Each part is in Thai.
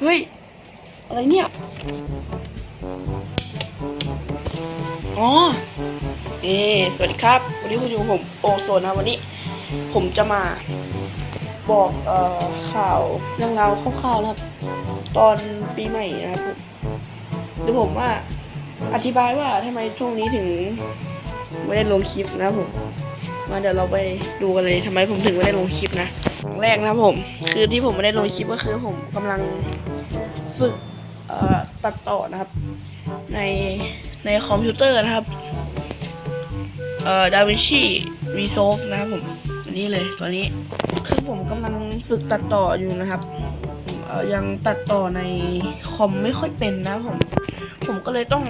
เฮ้ย อะไรเนี่ย อ๋อ เอสวัสดีครับ วันนี้คุณอยู่ผมโอโซนนะวันนี้ ผมจะมา บอกเอ่อข่าวเรื่องราวคร่าวๆนะครับ ตอนปีใหม่นะครับผมเดี๋ยวผมว่าอธิบายว่าทำไมช่วงนี้ถึงไม่ได้ลงคลิปนะผม มาเดี๋ยวเราไปดูกันเลยทำไมผมถึงไม่ได้ลงคลิปนะ แรกนะครับผม คือที่ผมไม่ได้ลงคลิปก็คือผมกำลังฝึกตัดต่อนะครับ ในในคอมพิวเตอร์นะครับเอ่อดาวินชีรีโซฟนะครับผมอันนี้เลยตอนนี้คือผมกำลังฝึกตัดต่ออยู่นะครับเอ่อยังตัดต่อในคอมไม่ค่อยเป็นนะครับผม ผมก็เลยต้อง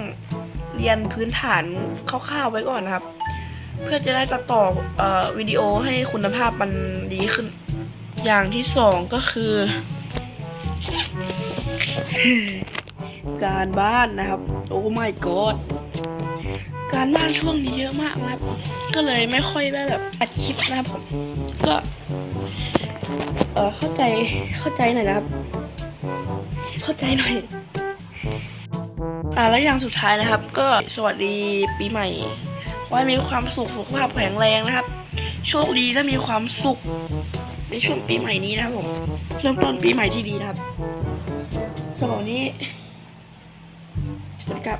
เรียนพื้นฐานคร่าวๆไว้ก่อนนะครับ เพื่อจะได้ตัดต่ออวิดีโอให้คุณภาพมันดีขึ้น อย่างที่สองก็คือ การบ้านนะครับ โอ้ my god การบ้านช่วงนี้เยอะมากนะครับ ก็เลยไม่ค่อยได้แบบอัดคลิปนะครับผมก็ เออเข้าใจเข้าใจหน่อยนะครับ เข้าใจหน่อยอ่าแล้วอย่างสุดท้ายนะครับ ก็สวัสดีปีใหม่ขอให้มีความสุขสุขภาพแข็งแรงนะครับ โชคดีและมีความสุข ในช่วงปีใหม่นี้นะครับผมเริ่มต้นปีใหม่ที่ดีนะครับสำหรับนี้สวัสดีครับ